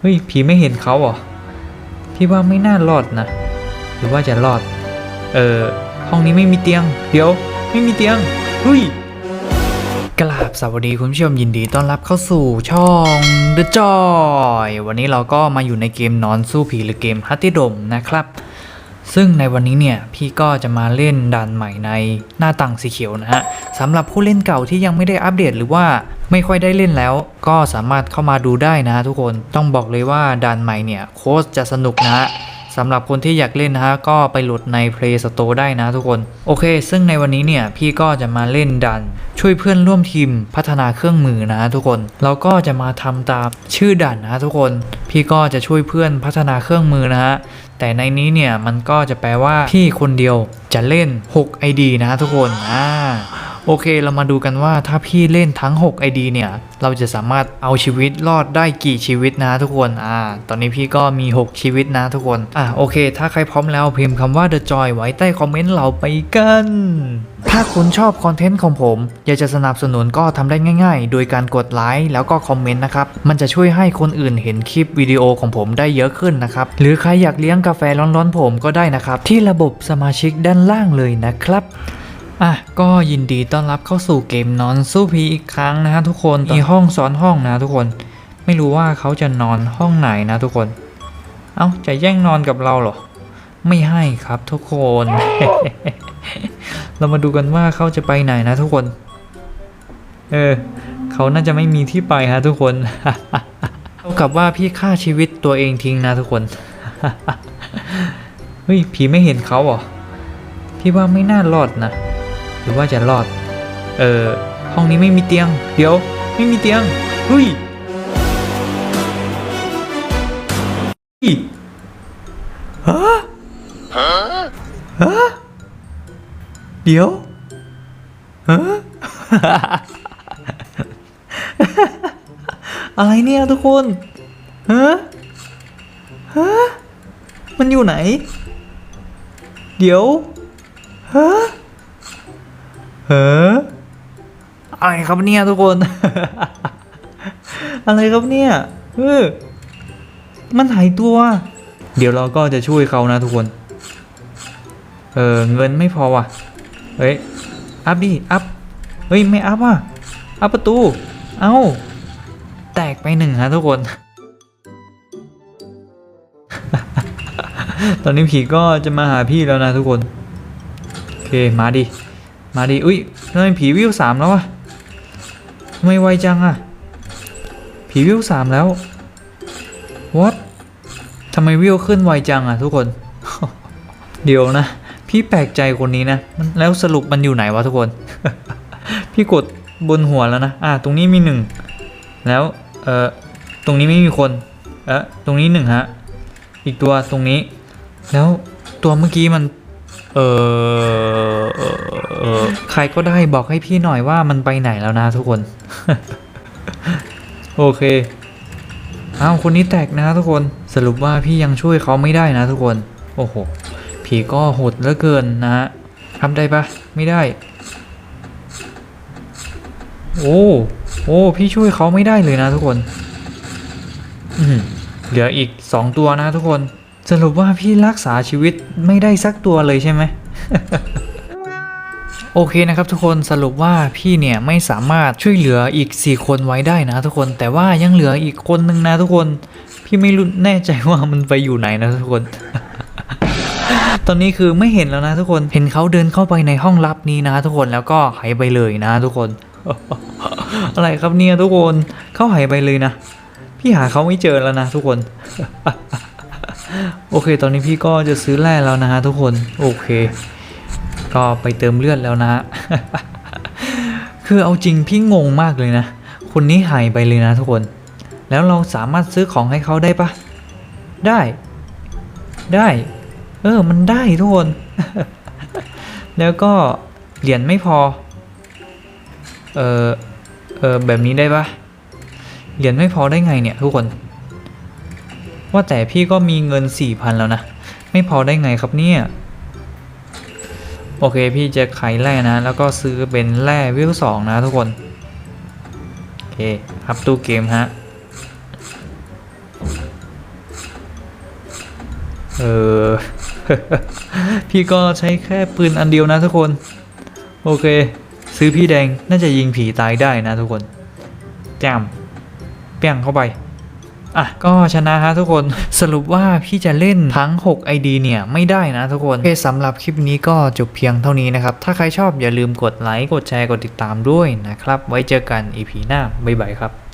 เฮ้ยผีไม่เห็นเขาเหรอพี่ว่าไม่น่ารอดนะ หรือว่าจะรอด เออห้องนี้ไม่มีเตียง เดี๋ยว ไม่มีเตียงเฮ้ยกราบสวัสดีคุณผู้ชมยินดีต้อนรับเข้าสู่ช่อง The Joy วันนี้เราก็มาอยู่ในเกมนอนสู้ผีหรือเกมฮัตติดมนะครับ ซึ่งในวันนี้เนี่ยพี่ก็จะมาเล่นด่านใหม่ในหน้าต่างสีเขียวนะฮะสำหรับผู้เล่นเก่าที่ยังไม่ได้อัปเดตหรือว่าไม่ค่อยได้เล่นแล้ว ก็สามารถเข้ามาดูได้นะทุกคนต้องบอกเลยว่าด่านใหม่เนี่ยโค้ชจะสนุกนะสำหรับคนที่อยากเล่นนะฮะก็ไปโหลดใน Play Store ได้นะทุกคน โอเค ซึ่งในวันนี้เนี่ยพี่ก็จะมาเล่นดัน ช่วยเพื่อนร่วมทีมพัฒนาเครื่องมือนะทุกคน เราก็จะมาทำตามชื่อดันนะทุกคน พี่ก็จะช่วยเพื่อนพัฒนาเครื่องมือนะฮะแต่ในนี้เนี่ยมันก็จะแปลว่าพี่คนเดียวจะเล่น 6 ID นะทุกคนอ่า โอเคเรามาดูกันว่าถ้าพี่เล่นทั้ง 6 ID เนี่ย เราจะสามารถเอาชีวิตรอดได้กี่ชีวิตนะทุกคนอ่าตอนนี้พี่ก็มี 6 ชีวิตนะทุกคนอ่าโอเค ถ้าใครพร้อมแล้วพิมพ์คำว่า The Joy ไว้ใต้คอมเมนต์เราไปกัน ถ้าคุณชอบคอนเทนต์ของผม อยากจะสนับสนุนก็ทำได้ง่าย ๆ โดยการกดไลค์แล้วก็คอมเมนต์นะครับ มันจะช่วยให้คนอื่นเห็นคลิปวิดีโอของผมได้เยอะขึ้นนะครับ หรือใครอยากเลี้ยงกาแฟร้อนๆผมก็ได้นะครับ ที่ระบบสมาชิกด้านล่างเลยนะครับ อะก็ยินดีต้อนรับเข้าสู่เกมนอนสู้ผีอีกครั้งนะฮะทุกคนมีห้องซ้อนห้องนะทุกคน ไม่รู้ว่าเขาจะนอนห้องไหนนะทุกคน เอ้าจะแย่งนอนกับเราเหรอ ไม่ให้ครับทุกคน เรามาดูกันว่าเขาจะไปไหนนะทุกคน เออเขาน่าจะไม่มีที่ไปฮะทุกคนเท่ากับว่าพี่ฆ่าชีวิตตัวเองทิ้งนะทุกคนเฮ้ยผีไม่เห็นเขาเหรอพี่ว่าไม่น่ารอดนะ หรือว่าจะรอด เออห้องนี้ไม่มีเตียง เดี๋ยว ไม่มีเตียงเฮ้ยฮ้ยฮะฮะเดี๋ยวฮะอะไรเนี่ยทุกคนฮะฮะมันอยู่ไหน เดี๋ยวฮะ เฮ้ออะไรครับเนี่ยทุกคน อะไรครับเนี่ยเออมันหายตัว เดี๋ยวเราก็จะช่วยเขานะทุกคน เออเงินไม่พอว่ะ เฮ้ย อัพดิ อัพ เฮ้ย ไม่อัพอะ อัพประตู เอ้า แตกไปหนึ่งฮะทุกคน ตอนนี้ผีก็จะมาหาพี่แล้วนะทุกคน โอเค มาดิ มาดิอุ้ยทำไมผีวิวสามแล้วอะทำไมไวจังอะผีวิวสามแล้ว what ทำไมวิวขึ้นไวจังอะทุกคน เดี๋ยวนะ พี่แปลกใจคนนี้นะ แล้วสรุปมันอยู่ไหนวะทุกคน พี่กดบนหัวแล้วนะ อ่า ตรงนี้มีหนึ่ง แล้ว เอ่อ ตรงนี้ไม่มีคน เอ๊ะตรงนี้หนึ่งฮะ อีกตัวตรงนี้ แล้วตัวเมื่อกี้มัน เออเออใครก็ได้บอกให้พี่หน่อยว่ามันไปไหนแล้วนะทุกคน โอเคอ้าวคนนี้แตกนะทุกคนสรุปว่าพี่ยังช่วยเขาไม่ได้นะทุกคน โอ้โหผีก็โหดเหลือเกินนะฮะทำได้ปะไม่ได้ โอ้โอ้พี่ช่วยเขาไม่ได้เลยนะทุกคนเหลืออีกสองตัวนะทุกคน สรุปว่าพี่รักษาชีวิตไม่ได้สักตัวเลยใช่ไหม โอเคนะครับทุกคนสรุปว่าพี่เนี่ยไม่สามารถช่วยเหลืออีก 4 คนไว้ได้นะทุกคน แต่ว่ายังเหลืออีกคนนึงนะทุกคน พี่ไม่รู้แน่ใจว่ามันไปอยู่ไหนนะทุกคน ตอนนี้คือไม่เห็นแล้วนะทุกคน เห็นเขาเดินเข้าไปในห้องลับนี้นะทุกคน แล้วก็หายไปเลยนะทุกคน อะไรครับเนี่ยทุกคน เขาหายไปเลยนะ พี่หาเขาไม่เจอแล้วนะทุกคน โอเค ตอนนี้พี่ก็จะซื้อแร่แล้วนะฮะทุกคน โอเค ก็ไปเติมเลือดแล้วนะฮะ คือเอาจริงพี่งงมากเลยนะ คนนี้หายไปเลยนะทุกคน แล้วเราสามารถซื้อของให้เขาได้ปะ ได้ ได้ เออ มันได้ทุกคน แล้วก็เหรียญไม่พอ เออเออแบบนี้ได้ปะเหรียญไม่พอได้ไงเนี่ยทุกคน ว่าแต่พี่ก็มีเงินสี่พันแล้วนะ ไม่พอได้ไงครับเนี่ย โอเคพี่จะขายแร่นะ แล้วก็ซื้อเป็นแร่วิวสองนะทุกคน โอเคอัพตู้เกมฮะ เออ พี่ก็ใช้แค่ปืนอันเดียวนะทุกคน โอเค ซื้อพี่แดงน่าจะยิงผีตายได้นะทุกคนแจมเปี้ยงเข้าไป อะก็ชนะฮะทุกคนสรุปว่าพี่จะเล่นทั้ง 6 ID เนี่ยไม่ได้นะทุกคนโอเคสำหรับคลิปนี้ก็จบเพียงเท่านี้นะครับ ถ้าใครชอบอย่าลืมกดไลค์กดแชร์กดติดตามด้วยนะครับ ไว้เจอกัน EP หน้าบ๊ายบายครับ